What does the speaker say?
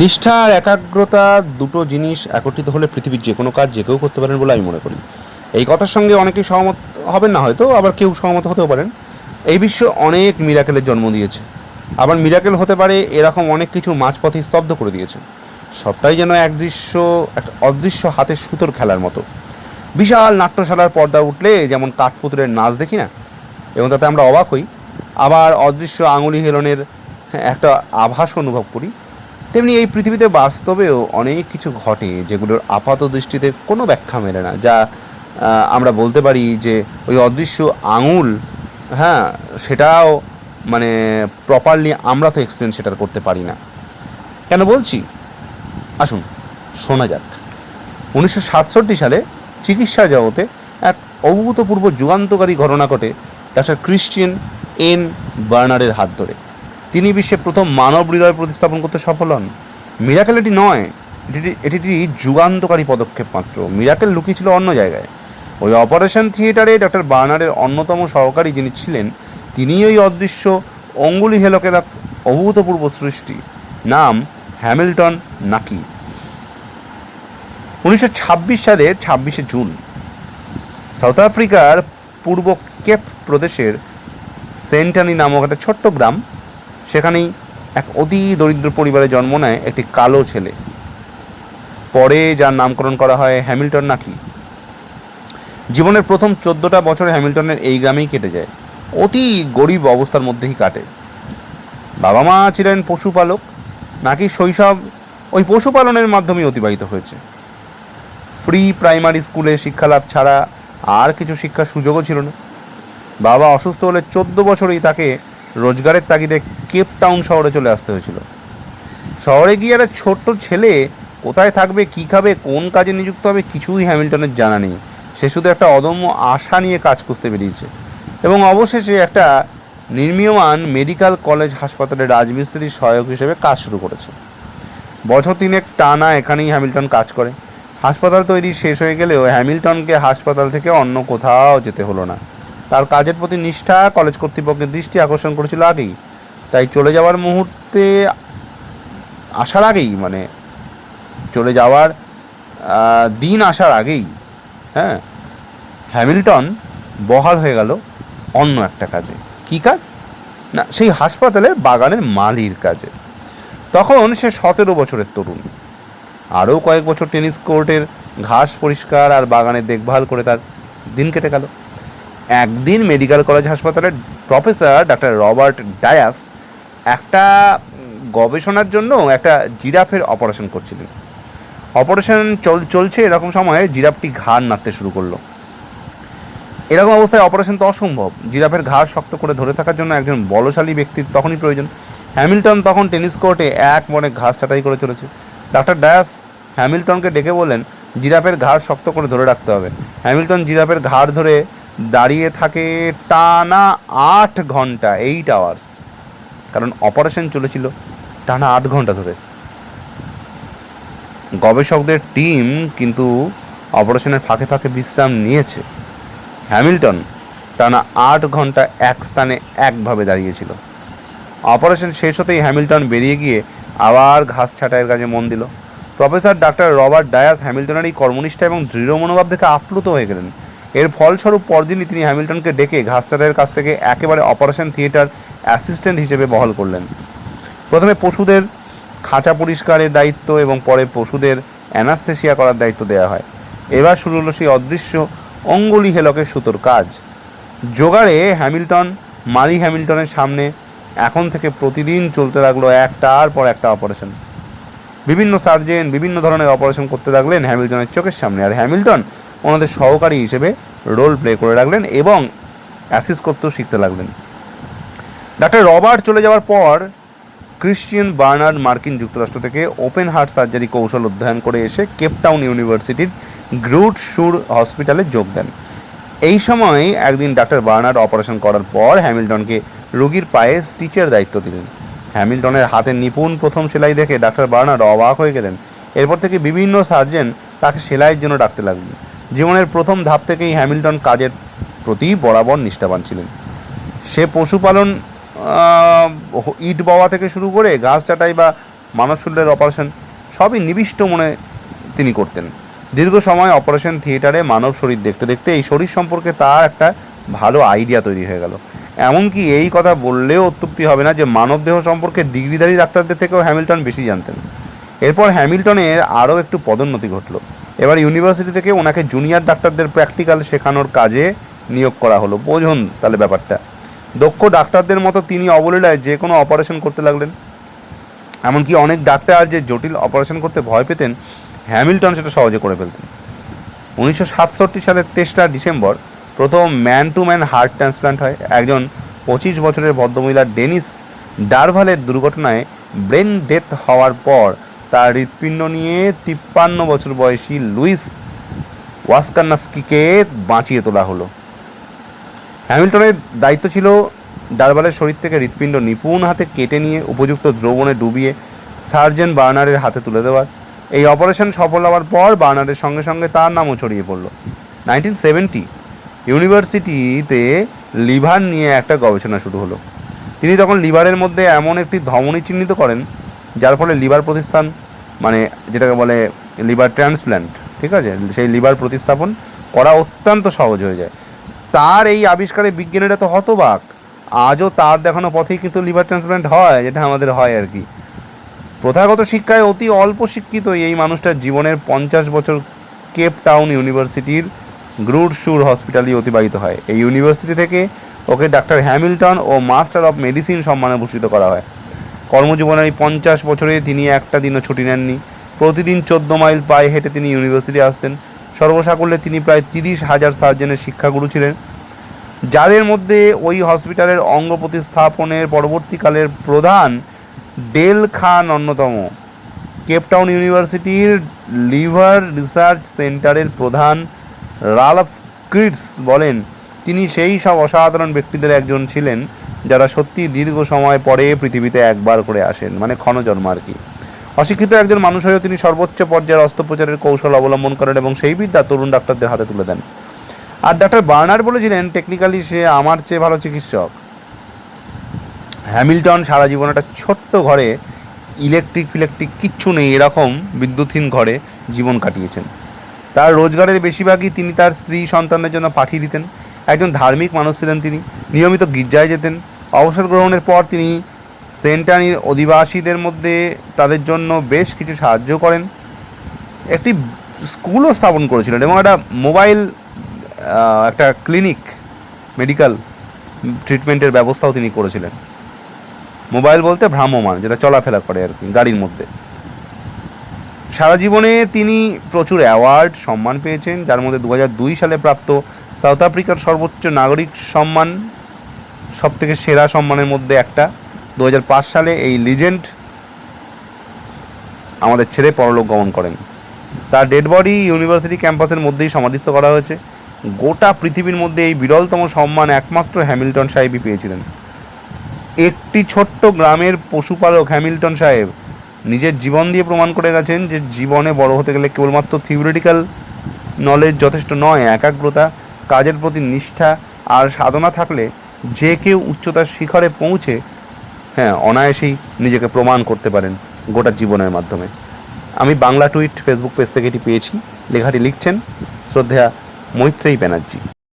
নিষ্ঠা আর একাগ্রতা দুটো জিনিস একত্রিত হলে পৃথিবীর যে কোনো কাজ যে কেউ করতে পারেন বলে আমি মনে করি। এই কথার সঙ্গে অনেকেই সহমত হবেন না হয়তো, আবার কেউ সহমত হতেও পারেন। এই বিশ্ব অনেক মিরাকেলের জন্ম দিয়েছে। আবার মিরাকেল হতে পারে এরকম অনেক কিছু মাঝপথে স্তব্ধ করে দিয়েছে। সবটাই যেন এক দৃশ্য, একটা অদৃশ্য হাতের সুতোর খেলার মতো। বিশাল নাট্যশালার পর্দা উঠলে যেমন কাঠপুতুলের নাচ দেখি না, এবং তাতে আমরা অবাক হই। আবার অদৃশ্য আঙুলি হেলনের একটা আভাস অনুভব করি। তেমনি এই পৃথিবীতে বাস্তবেও অনেক কিছু ঘটে যেগুলোর আপাত দৃষ্টিতে কোনো ব্যাখ্যা মেলে না, যা আমরা বলতে পারি যে ওই অদৃশ্য আঙুল হ্যাঁ সেটাও মানে প্রপারলি আমরা তো এক্সপ্লেন সেটা করতে পারি না। কেন বলছি? আসুন, শোনা যাক। উনিশশো সাতষট্টি সালে চিকিৎসা জগতে এক অভূতপূর্ব যুগান্তকারী ঘটনা ঘটে, ডাক্তার ক্রিশ্চিয়ান এন বার্নারের হাত ধরে। তিনি বিশ্বে প্রথম মানব হৃদয় প্রতিস্থাপন করতে সফল হন। মিরাকেল এটি নয়, এটি এটি যুগান্তকারী পদক্ষেপ মাত্র। মিরাকেল লুকিয়ে ছিল অন্য জায়গায়। ওই অপারেশন থিয়েটারে ডক্টর বার্নারের অন্যতম সহকারী যিনি ছিলেন, তিনিই ওই অদৃশ্য অঙ্গুলি হেলকের এক অভূতপূর্ব সৃষ্টি। নাম হ্যামিল্টন নাকি। উনিশশো ছাব্বিশ সালে ছাব্বিশে জুন, সাউথ আফ্রিকার পূর্ব কেপ প্রদেশের সেন্টানি নামক একটা ছোট্ট গ্রাম সেখানেই এক অতি দরিদ্র পরিবারে জন্ম নেয় একটি কালো ছেলে। পরে যার নামকরণ করা হয় হ্যামিল্টন নাকি। জীবনের প্রথম চোদ্দোটা বছর হ্যামিল্টনের এই গ্রামেই কেটে যায়। অতি গরিব অবস্থার মধ্যেই কাটে। বাবা মা ছিলেন পশুপালক, নাকি শৈশব ওই পশুপালনের মাধ্যমেই অতিবাহিত হয়েছে। ফ্রি প্রাইমারি স্কুলে শিক্ষালাভ ছাড়া আর কিছু শিক্ষার সুযোগও ছিল না। বাবা অসুস্থ হলে চোদ্দ বছরেই তাকে রোজগারের তাগিদে কেপ টাউন শহরে চলে আসতে হয়েছিল। শহরে গিয়ে একটা ছোট্ট ছেলে কোথায় থাকবে, কী খাবে, কোন কাজে নিযুক্ত হবে কিছুই হ্যামিল্টনের জানা নেই। সে শুধু একটা অদম্য আশা নিয়ে কাজ খুঁজতে বেরিয়েছে। এবং অবশেষে একটা নির্মীয়মান মেডিকেল কলেজ হাসপাতালে রাজমিস্ত্রির সহায়ক হিসেবে কাজ শুরু করেছে। বছর তিনেক টানা এখানেই হ্যামিল্টন কাজ করে। হাসপাতাল তৈরি শেষ হয়ে গেলেও হ্যামিল্টনকে হাসপাতাল থেকে অন্য কোথাও যেতে হলো না। তার কাজের প্রতি নিষ্ঠা, কলেজ কর্তৃপক্ষের দৃষ্টি আকর্ষণ করেছিল আগেই। তাই চলে যাওয়ার মুহূর্তে আসার আগেই মানে চলে যাওয়ার দিন আসার আগেই হ্যাঁ হ্যামিল্টন বহাল হয়ে গেল অন্য একটা কাজে। কী কাজ? না, সেই হাসপাতালের বাগানের মালির কাজে। তখন সে সতেরো বছরের তরুণ। আরও কয়েক বছর টেনিস কোর্টের ঘাস পরিষ্কার আর বাগানের দেখভাল করে তার দিন কেটে গেল। একদিন মেডিকেল কলেজ হাসপাতালের প্রফেসর ডাক্তার রবার্ট ডায়াস একটা গবেষণার জন্য একটা জিরাফের অপারেশন করছিলেন। অপারেশন চল, চলছে এরকম সময়ে জিরাফটি ঘাড় নাড়তে শুরু করল। এরকম অবস্থায় অপারেশন তো অসম্ভব। জিরাফের ঘাড় শক্ত করে ধরে থাকার জন্য একজন বলশালী ব্যক্তির তখনই প্রয়োজন। হ্যামিল্টন তখন টেনিস কোর্টে এক মনে ঘাস ছাটাই করে চলেছে। ডাক্তার ডায়াস হ্যামিল্টনকে ডেকে বললেন, জিরাফের ঘাড় শক্ত করে ধরে রাখতে হবে। হ্যামিল্টন জিরাফের ঘাড় ধরে দাঁড়িয়ে থাকে টানা আট ঘণ্টা এইট আওয়ার্স কারণ অপারেশন চলেছিল টানা আট ঘণ্টা ধরে। গবেষকদের টিম কিন্তু অপারেশনের ফাঁকে ফাঁকে বিশ্রাম নিয়েছে। হ্যামিল্টন টানা আট ঘণ্টা এক স্থানে একভাবে দাঁড়িয়েছিল। অপারেশন শেষ হতেই হ্যামিল্টন বেরিয়ে গিয়ে আবার ঘাস ছাঁটাইয়ের কাজে মন দিল। প্রফেসর ডাক্তার রবার্ট ডায়াস হ্যামিল্টনের এই কর্মনিষ্ঠা এবং দৃঢ় মনোভাব দেখে আপ্লুত হয়ে গেলেন। এর ফলস্বরূপ পরদিনই তিনি হ্যামিল্টনকে ডেকে ঘাস ছাঁটাইয়ের কাছ থেকে একেবারে অপারেশন থিয়েটার অ্যাসিস্ট্যান্ট হিসেবে বহাল করলেন। প্রথমে পশুদের খাঁচা পরিষ্কারের দায়িত্ব এবং পরে পশুদের অ্যানাস্থেসিয়া করার দায়িত্ব দেওয়া হয়। এবার শুরু হলো সেই অদৃশ্য অঙ্গুলি হেলকের সুতোর কাজ। জোগাড়ে হ্যামিল্টন, মারি হ্যামিল্টনের সামনে এখন থেকে প্রতিদিন চলতে লাগল একটার পর একটা অপারেশন। বিভিন্ন সার্জেন বিভিন্ন ধরনের অপারেশন করতে লাগলেন হ্যামিল্টনের চোখের সামনে। আর হ্যামিল্টন ওনাদের সহকারী হিসেবে রোল প্লে করে রাখলেন এবং অ্যাসিস্ট করতেও শিখতে লাগলেন। ডাক্তার রবার্ট চলে যাওয়ার পর ক্রিশ্চিয়ান বার্নার্ড মার্কিন যুক্তরাষ্ট্র থেকে ওপেন হার্ট সার্জারি কৌশল অধ্যয়ন করে এসে কেপটাউন ইউনিভার্সিটির গ্রুট সুর হসপিটালে যোগ দেন। এই সময় একদিন ডাক্তার বার্নার্ড অপারেশন করার পর হ্যামিল্টনকে রোগীর পায়ে স্টিচের দায়িত্ব দিলেন। হ্যামিল্টনের হাতের নিপুণ প্রথম সেলাই দেখে ডাক্তার বার্নার্ড অবাক হয়ে গেলেন। এরপর থেকে বিভিন্ন সার্জেন তাকে সেলাইয়ের জন্য ডাকতে লাগলেন। জীবনের প্রথম ধাপ থেকেই হ্যামিল্টন কাজের প্রতি বরাবর নিষ্ঠাবান ছিলেন। সে পশুপালন ইট বাওয়া থেকে শুরু করে গাছ চাটাই বা মানব অপারেশন সবই নিবিষ্ট মনে তিনি করতেন। দীর্ঘ সময় অপারেশন থিয়েটারে মানব শরীর দেখতে দেখতে এই শরীর সম্পর্কে তার একটা ভালো আইডিয়া তৈরি হয়ে গেল। এমনকি এই কথা বললেও অত্যুক্তি হবে না যে মানব দেহ সম্পর্কে ডিগ্রিধারী ডাক্তারদের থেকেও হ্যামিল্টন বেশি জানতেন। এরপর হ্যামিল্টনের আরও একটু পদোন্নতি ঘটলো। এবার ইউনিভার্সিটি থেকে ওনাকে জুনিয়র ডাক্তারদের প্র্যাকটিক্যাল শেখানোর কাজে নিয়োগ করা হলো। বোঝুন তাহলে ব্যাপারটা। দক্ষ ডাক্তারদের মতো তিনি অবলীলায় যে কোনো অপারেশন করতে লাগলেন। এমনকি অনেক ডাক্তার যে জটিল অপারেশন করতে ভয় পেতেন, হ্যামিল্টন সেটা সহজে করে ফেলতেন। উনিশশো সাতষট্টি সালের তেসরা ডিসেম্বর প্রথম man to man heart transplant হয়। একজন পঁচিশ বছরের ভদ্রমহিলা ডেনিস ডারভালের দুর্ঘটনায় ব্রেন ডেথ হওয়ার পর তার হৃৎপিণ্ড নিয়ে তিপ্পান্ন বছর বয়সী লুইস ওয়াসকান্নাস্কিকে বাঁচিয়ে তোলা হলো। হ্যামিল্টনের দায়িত্ব ছিল ডারবালের শরীর থেকে হৃৎপিণ্ড নিপুণ হাতে কেটে নিয়ে উপযুক্ত দ্রবণে ডুবিয়ে সার্জেন বার্নারের হাতে তুলে দেওয়ার। এই অপারেশন সফল হওয়ার পর বার্নারের সঙ্গে সঙ্গে তার নামও ছড়িয়ে পড়ল। নাইনটিন সেভেন্টি ইউনিভার্সিটিতে লিভার নিয়ে একটা গবেষণা শুরু হলো। তিনি তখন লিভারের মধ্যে এমন একটি ধমনী চিহ্নিত করেন, যার ফলে লিভার প্রতিস্থান মানে যেটাকে বলে লিভার ট্রান্সপ্ল্যান্ট ঠিক আছে? সেই লিভার প্রতিস্থাপন করা অত্যন্ত সহজ হয়ে যায়। তার এই আবিষ্কারে বিজ্ঞানীরা তো হতবাক। আজও তার দেখানো পথেই কিন্তু লিভার ট্রান্সপ্ল্যান্ট হয়, যেটা আমাদের হয় আর কি। প্রথাগত শিক্ষায় অতি অল্প শিক্ষিত এই মানুষটার জীবনের পঞ্চাশ বছর কেপ টাউন ইউনিভার্সিটির গ্রুড সুর হসপিটালে অতিবাহিত হয়। এই ইউনিভার্সিটি থেকে ওকে ডাক্তার হ্যামিল্টন ও মাস্টার অফ মেডিসিন সম্মানে ভূষিত করা হয়। কর্মজীবনের এই পঞ্চাশ বছরে তিনি একটা দিনও ছুটি নেননি। প্রতিদিন চোদ্দ মাইল পায়ে হেঁটে তিনি ইউনিভার্সিটি আসতেন। সর্বসাকুল্যে তিনি প্রায় তিরিশ হাজার সার্জনের শিক্ষাগুরু ছিলেন। যাদের মধ্যে ওই হসপিটালের অঙ্গ প্রতিস্থাপনের পরবর্তীকালের প্রধান ডেল খান অন্যতম। কেপটাউন ইউনিভার্সিটির লিভার রিসার্চ সেন্টারের প্রধান রালফ ক্রিটস বলেন, তিনি সেই সব অসাধারণ ব্যক্তিদের একজন ছিলেন। যারা সত্যি দীর্ঘ সময় পরে পৃথিবীতে একবার করে আসেন মানে ক্ষণজন্ম আর কি। অশিক্ষিত একজন মানুষ হয়েও তিনি সর্বোচ্চ পর্যায়ের অস্ত্রোপচারের কৌশল অবলম্বন করেন এবং সেই বিদ্যা তরুণ ডাক্তারদের হাতে তুলে দেন। আর ডাক্তার বার্নার বলেছিলেন, টেকনিক্যালি সে আমার চেয়ে ভালো চিকিৎসক। হ্যামিল্টন সারা জীবন একটা ছোট্ট ঘরে ইলেকট্রিক ফিলেকট্রিক কিচ্ছু নেই, এরকম বিদ্যুৎহীন ঘরে জীবন কাটিয়েছেন। তার রোজগারের বেশিরভাগই তিনি তার স্ত্রী সন্তানদের জন্য পাঠিয়ে দিতেন। একজন ধার্মিক মানুষ ছিলেন তিনি। নিয়মিত গির্জায় যেতেন। অবসর গ্রহণের পর তিনি সেন্টানির অধিবাসীদের মধ্যে তাদের জন্য বেশ কিছু সাহায্য করেন। একটি স্কুলও স্থাপন করেছিলেন এবং একটা মোবাইল একটা ক্লিনিক, মেডিকেল ট্রিটমেন্টের ব্যবস্থাও তিনি করেছিলেন। মোবাইল বলতে ভ্রাম্যমান যেটা চলাফেরা করে আর কি, গাড়ির মধ্যে। সারা জীবনে তিনি প্রচুর অ্যাওয়ার্ড, সম্মান পেয়েছেন, যার মধ্যে দু সালে প্রাপ্ত সাউথ আফ্রিকার সর্বোচ্চ নাগরিক সম্মান সব থেকে সেরা সম্মানের মধ্যে একটা। দু হাজার পাঁচ সালে এই লিজেন্ড আমাদের ছেড়ে পরলোক গমন করেন। তার ডেড বডি ইউনিভার্সিটি ক্যাম্পাসের মধ্যেই সমাধিস্থ করা হয়েছে। গোটা পৃথিবীর মধ্যে এই বিরলতম সম্মান একমাত্র হ্যামিল্টন সাহেবই পেয়েছিলেন। একটি ছোট্ট গ্রামের পশুপালক হ্যামিল্টন সাহেব নিজের জীবন দিয়ে প্রমাণ করে গেছেন যে জীবনে বড় হতে গেলে কেবলমাত্র থিওরিটিক্যাল নলেজ যথেষ্ট নয়, একাগ্রতা, কাজের প্রতি নিষ্ঠা আর সাধনা থাকলে যে কেউ উচ্চতার শিখরে পৌঁছে হ্যাঁ অনায়াসেই নিজেকে প্রমাণ করতে পারেন গোটা জীবনের মাধ্যমে। আমি বাংলা টুইট ফেসবুক পেজ থেকে এটি পেয়েছি। লেখাটি লিখছেন শ্রদ্ধেয়া মৈত্রেয়ী ব্যানার্জি।